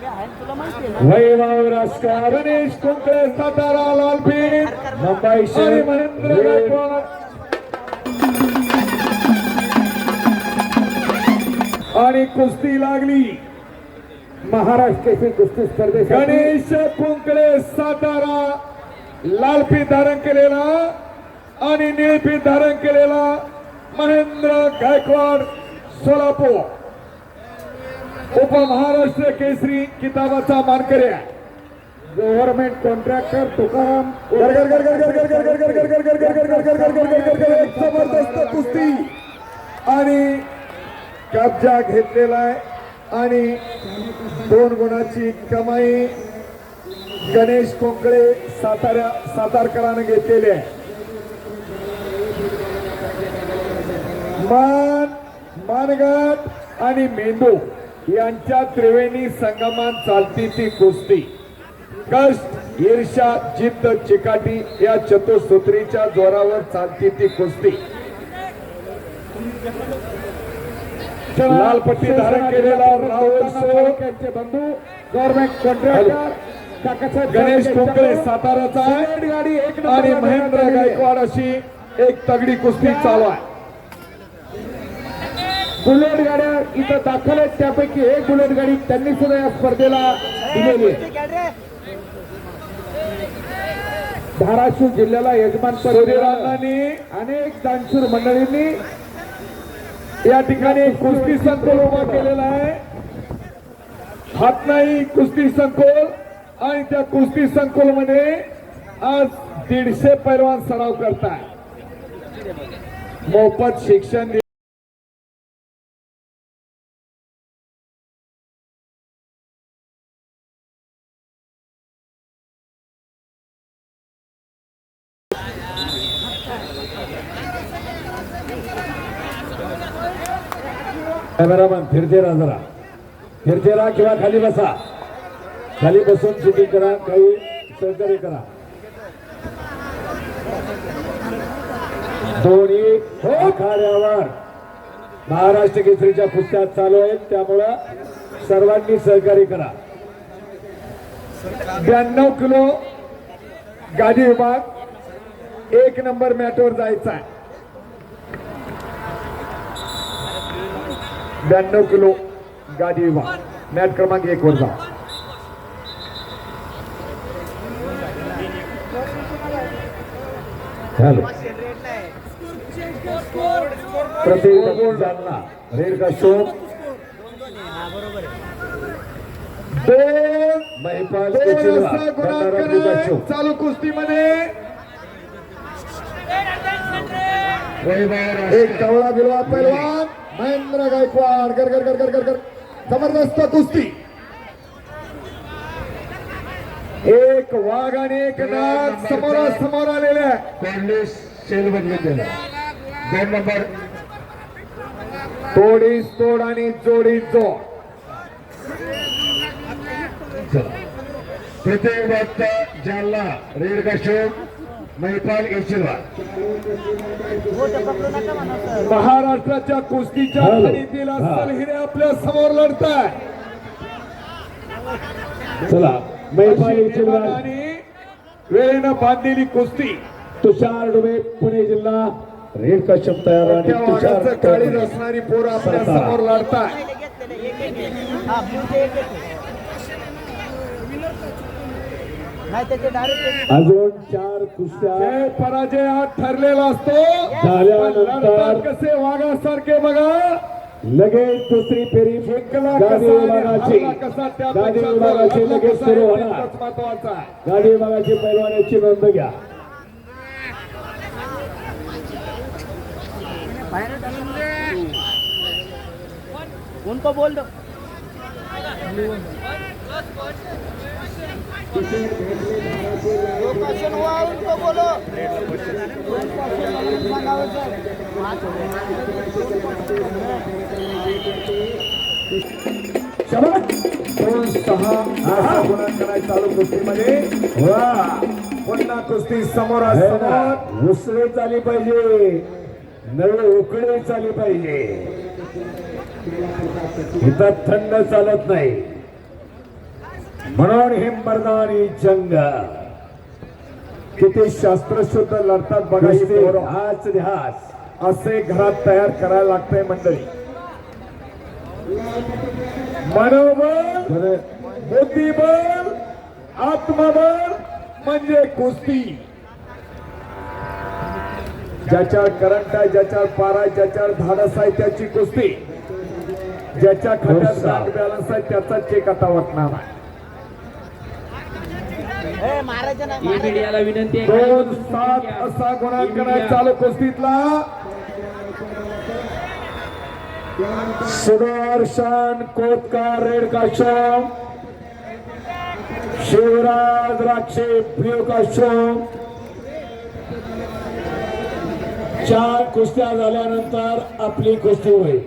वैभव राजकार गणेश कुंकळे सातारा लालपीठ मुंबई शहर महेंद्र गायकवाड आणि कुस्ती लागली. महाराष्ट्र केसरी कुस्ती स्पर्धेसाठी गणेश कुंकळे सातारा लालपी धारण केलेला आणि निळपी धारण केलेला महेंद्र गायकवाड सोलापूर. उप महाराष्ट्र केसरी किताबाचा मानकरी आहे गव्हर्नमेंट कॉन्ट्रॅक्टर तुकाराम जबरदस्त कुस्ती आणि कब्जा घेतलेला आहे आणि दोन गुणाची कमाई गणेश कोंकळे साताऱ्या सातारकरानं घेतलेली आहे मान मानगाट आणि मेंदू यांच्या त्रिवेणी संगमान चालती ती कुस्ती. कष्ट ईर्षा जिद्द चिकाटी या चतुसूत्रीच्या जोरावर चालती ती कुस्ती. लाल पट्टी धारण केलेला राहुल यांचे बंधू गव्हर्नमेंट कॉन्ट्रॅक्टर गणेश कोंकळे साताराचा आहे आणि महेंद्र. गायकवाड अशी एक तगडी कुस्ती चालू आहे. बुलेट गाड्या इथं दाखल आहेत. त्यापैकी एक बुलेट गाडी त्यांनी सुद्धा या स्पर्धेला दिलेली आहे. धाराशिव जिल्ह्याला यजमान सूर्यराजांनी अनेक दानशूर मंडळींनी या ठिकाणी कुस्ती संकुल उभा केलेला आहे. हातनाई कुस्ती संकुल. आणि त्या कुस्ती संकुलमध्ये आज दीडशे पैलवान सराव करताय. मोफत शिक्षण कॅमेरामॅन फिरते राहा जरा. फिरते राहा किंवा खाली बसा. खाली बसून शूटिंग करा काही सहकार्य करा. दोन्ही आखाड्यावर महाराष्ट्र केसरीच्या पुस्तकात चालू आहेत त्यामुळं सर्वांनी सहकार्य करा. ब्याण्णव किलो गादी विभाग एक नंबर मॅटवर जायचा आहे. ब्याण्णव किलो गादी विभाग मॅट क्रमांक एक वर जा. हॅलो. प्रतिनिधी जालना रेड का शो. चालू कुस्तीमध्ये एक कवळा बिलवा पैलवान महेंद्र गायकवाड कर कर कर कर कर जबरदस्त कुस्ती. एक वाघ आणि एक नाग समोरासमोर आलेले आहे कोल्हेस सेल बदलून दोन नंबर. तोडीस तोड आणि जोडीस जोड. तृतीय विभाग जालना रेड का शो मैपाल येशीलवार महाराष्ट्राच्या कुस्तीच्या खरेदीला सलहिरे आपल्यासमोर लढताय. चला मैपाल येशीलवार वेळेनं बांधलेली कुस्ती. तुषार डुबे पुणे जिल्हा. रेड कश्यप तयार आणि तुषार काळीज असणारी पोर आपल्यासमोर लढताय. अजून चार कुस्त्या. पराजय हा ठरलेला असतो. झाल्यानंतर कसे वाघासारखे बघा. लगेच दुसरी फेरी. गाडी विभागाची. गाडी विभागाची लगेच सुरू होणार. गाडी विभागाची पैलवानाची नोंद घ्या. कोणतं बोल? जो क्वेश्चन बोलो दोन सहा चालू कुस्तीमध्ये वा पुन्हा कुस्ती समोर समोर उसळे चाली पाहिजे नवे उकळे चाली पाहिजे इथं थंड चालत नाही म्हणून हे मर्दानी जंग. किती शास्त्रशुद्ध लढतात बघा ही कुस्ती पोरं. ध्यास ध्यास असे घरात तयार करायला लागतंय मंडळी. मनोबल खरं बुद्धिबळ आत्मबळ म्हणजे कुस्ती. ज्याच्यावर करंट आहे ज्याच्यावर पारा आहे ज्याच्यावर धाडस आहे त्याची कुस्ती. ज्याच्या खात्यात होसा. बँक बॅलन्स आहे त्याचा चेक आता वाटणार नाही मीडियाला विनंती आहे दोन सात असा गुणांकन आहे चालू कुस्तीतला. सुदर्शन कोतकार रेड काशोम शिवराज राक्षे प्रिय काशोम चार कुस्त्या झाल्यानंतर आपली कुस्ती होईल.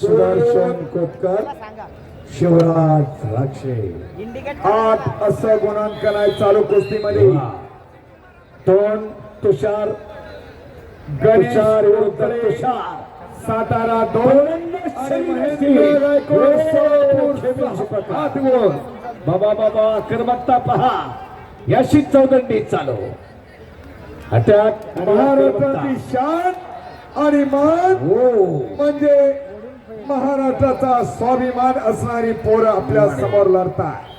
सुदर्शन कोतकर. सांगा. शिवराज राक्षे. आठ असं गुणांकन आहे चालू कुस्तीमध्ये. दोन तुषार गणेश तुषार विरुद्ध तुषार. सातारा दोन. बाबा बाबा आक्रमकता पहा. याशी चौदंडी चालू. अटॅक. महाराष्ट्राची शान आणि मान हो. म्हणजे महाराष्ट्राचा स्वाभिमान असणारी पोरं आपल्यासमोर लढतात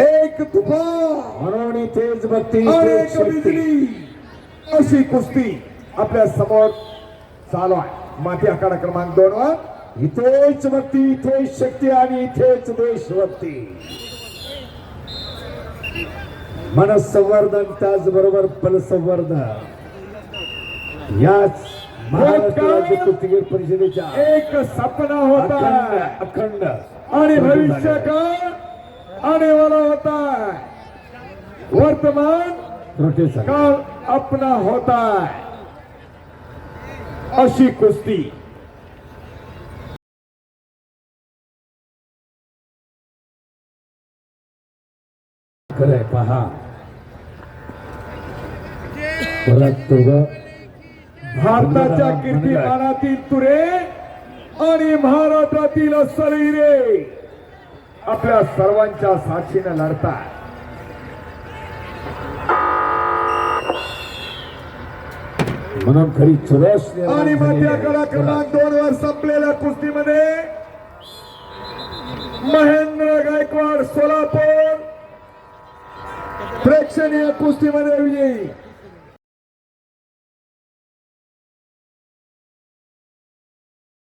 एक तुफान. म्हणून इथेच एक. बिजली. अशी कुस्ती आपल्यासमोर चालू आहे माती आखाडा क्रमांक दोन वर. इथेच भक्ती इथेच शक्ती आणि इथेच देशभक्ती. मन संवर्धन त्याचबरोबर पल संवर्धन याच महाराष्ट्र राज्य कुस्तीगीर परिषदेच्या एक सपना होता अखंड अखंड. आणि भविष्य काळ आने वाला होता है वर्तमान. काल अपना होता है अशी कुस्ती. खरंय पहा. परत दोघं भारताच्या कीर्तिमानातील तुरे आणि महाराष्ट्रातील सलगिरे आपल्या सर्वांच्या साक्षीने लढतात म्हणून खरी चुरस आणि झालेली मध्य आहे. कडा क्रमांक दोन वर संपलेल्या कुस्तीमध्ये महेंद्र गायकवाड सोलापूर. प्रेक्षणीय कुस्तीमध्ये विजयी.